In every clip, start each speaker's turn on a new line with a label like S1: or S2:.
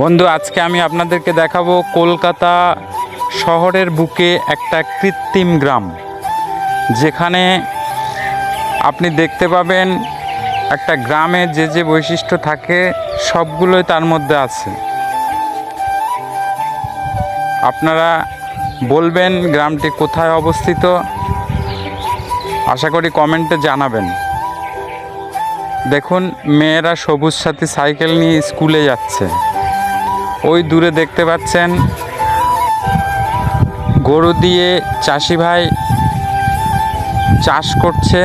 S1: বন্ধু, আজকে আমি আপনাদেরকে দেখাবো কলকাতা শহরের বুকে একটা কৃত্রিম গ্রাম, যেখানে আপনি দেখতে পাবেন একটা গ্রামে যে যে বৈশিষ্ট্য থাকে, সবগুলোই তার মধ্যে আছে। আপনারা বলবেন গ্রামটি কোথায় অবস্থিত, আশা করি কমেন্টে জানাবেন। দেখুন, মেয়েরা সবুজ সাথী সাইকেল নিয়ে স্কুলে যাচ্ছে। ওই দূরে দেখতে পাচ্ছেন গরু দিয়ে চাষি ভাই চাষ করছে।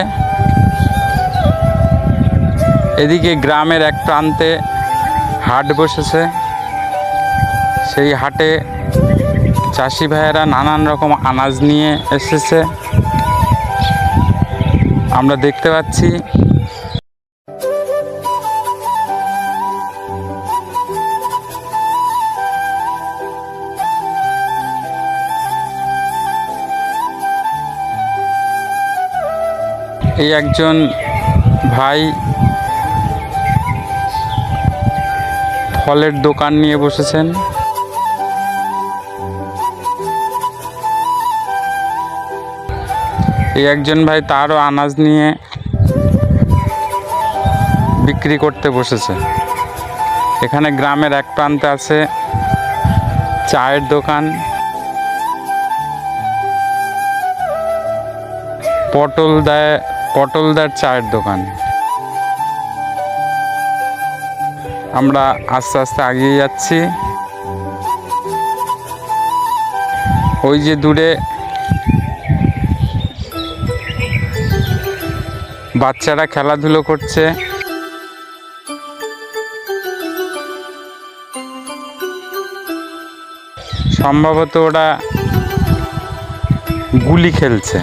S1: এদিকে গ্রামের এক প্রান্তে হাট বসেছে। সেই হাটে চাষি ভাইয়েরা নানান রকম আনাজ নিয়ে এসেছে। আমরা দেখতে পাচ্ছি এই একজন ভাই ফলের দোকান নিয়ে বসেছেন। এই একজন ভাই তারও আনাজ নিয়ে বিক্রি করতে বসেছে। এখানে গ্রামের এক প্রান্তে আছে চায়ের দোকান। পটল দেয় পটলদার চায়ের দোকান। আমরা আস্তে আস্তে এগিয়ে যাচ্ছি। ওই যে দূরে বাচ্চারা খেলাধুলো করছে। সম্ভবত ওরা গুলি খেলছে।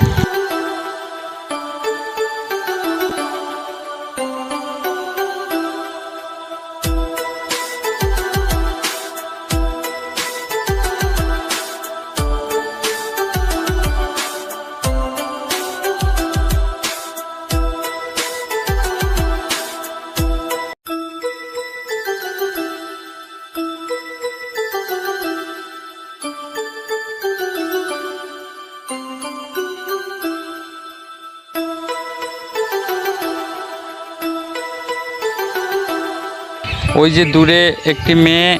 S1: ওই যে দূরে একটি মেয়ে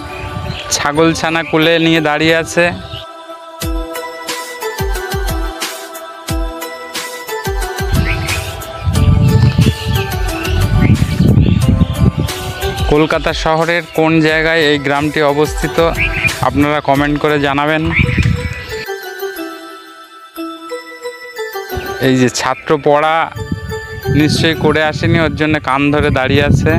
S1: ছাগল ছানা কোলে নিয়ে দাঁড়িয়ে আছে। কলকাতা শহরের কোন জায়গায় এই গ্রামটি অবস্থিত, আপনারা কমেন্ট করে জানাবেন। এই যে ছাত্র পড়া নিশ্চয়ই করে আসেনি, ওর জন্য কান ধরে দাঁড়িয়ে আছে।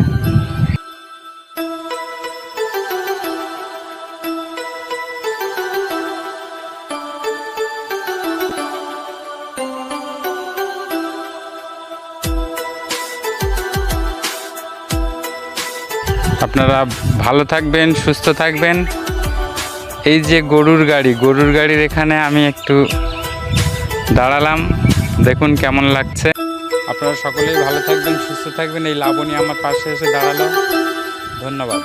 S1: আপনারা ভালো থাকবেন, সুস্থ থাকবেন। এই যে গরুর গাড়ি, গরুর গাড়ির এখানে আমি একটু দাঁড়ালাম, দেখুন কেমন লাগছে। আপনারা সকলেই ভালো থাকবেন, সুস্থ থাকবেন, এই লাবণী আমার পাশে এসে দাঁড়াল। ধন্যবাদ।